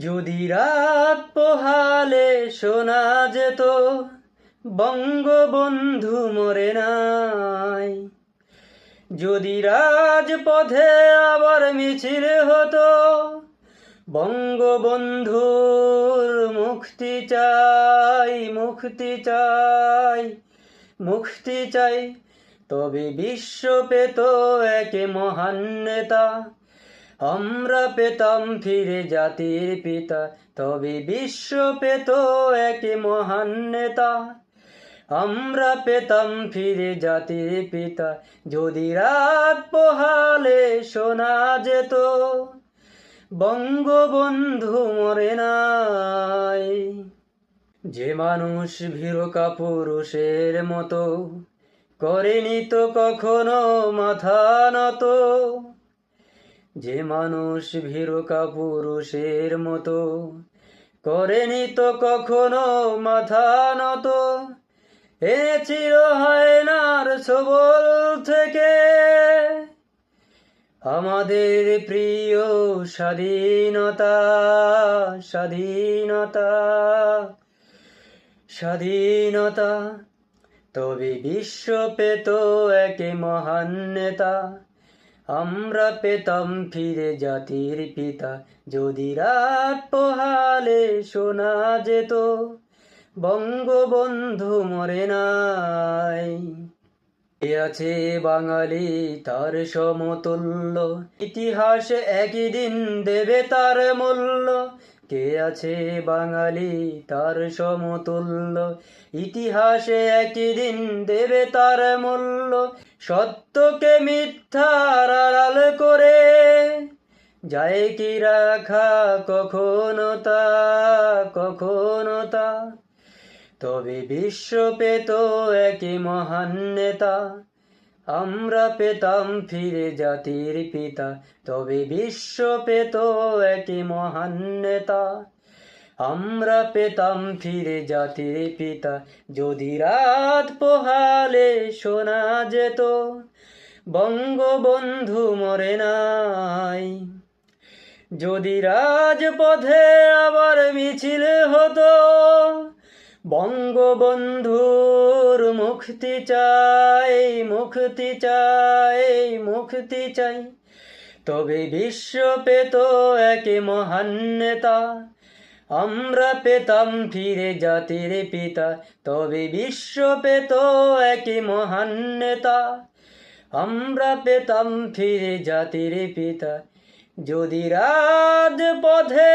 যদি রাত পোহালে শোনা যেত, বঙ্গবন্ধু মরে নাই। যদি রাজপথে আবার মিছিল হতো, বঙ্গবন্ধুর মুক্তি চাই মুক্তি চাই মুক্তি চাই। তবে বিশ্ব পেত একে মহান নেতা আমরা পেতাম ফিরে জাতির পিতা, তবে বিশ্ব পেত একে মহান নেতা। আমরা পেতাম ফিরে জাতির পিতা, যদি রাত পোহালে শোনা যেত। বঙ্গবন্ধু মরে নাই। যে মানুষ ভীরু কাপুরুষের মতো, করেনি তো কখনো মাথা নত। যে মানুষ ভীরু কাপুরুষের মতো, করেনি তো কখনো মাথা নত। এ চির হয় নার সবল থেকে। আমাদের প্রিয় স্বাধীনতা স্বাধীনতা স্বাধীনতা, তবে বিশ্ব পেত একে মহান নেতা। আমরা পেতাম ফিরে জাতির পিতা। যদি রাত পোহালে শোনা যেত, বঙ্গবন্ধু মরে নাই। কে আছে বাঙালি, তার সমতুল্য। ইতিহাস একই দিন দেবে তার মূল্য। কে আছে বাঙালি, তার সমতুল্য। ইতিহাসে একই দিন দেবে তার মূল্য। সত্যকে মিথ্যার আড়াল করে, যায় কি রাখা কখনো তা কখনো তা? তবে বিশ্ব পেত একই মহান নেতা, আমরা পেতাম ফিরে জাতির পিতা। তবে বিশ্ব পেত একই মহান নেতা আমরা পেতাম ফিরে জাতির পিতা। যদি রাত পোহালে শোনা যেত, বঙ্গবন্ধু মরে নাই। যদি রাজপথে আবার মিছিল হতো, বঙ্গবন্ধুর মুক্তি চাই মুক্তি চাই মুক্তি চাই। তবে বিশ্ব পেত একে মহান নেতা আমরা পেতাম ফিরে জাতির পিতা, তবে বিশ্ব পেত একই মহান নেতা আমরা পেতাম ফিরে জাতির পিতা, যদি রাজপথে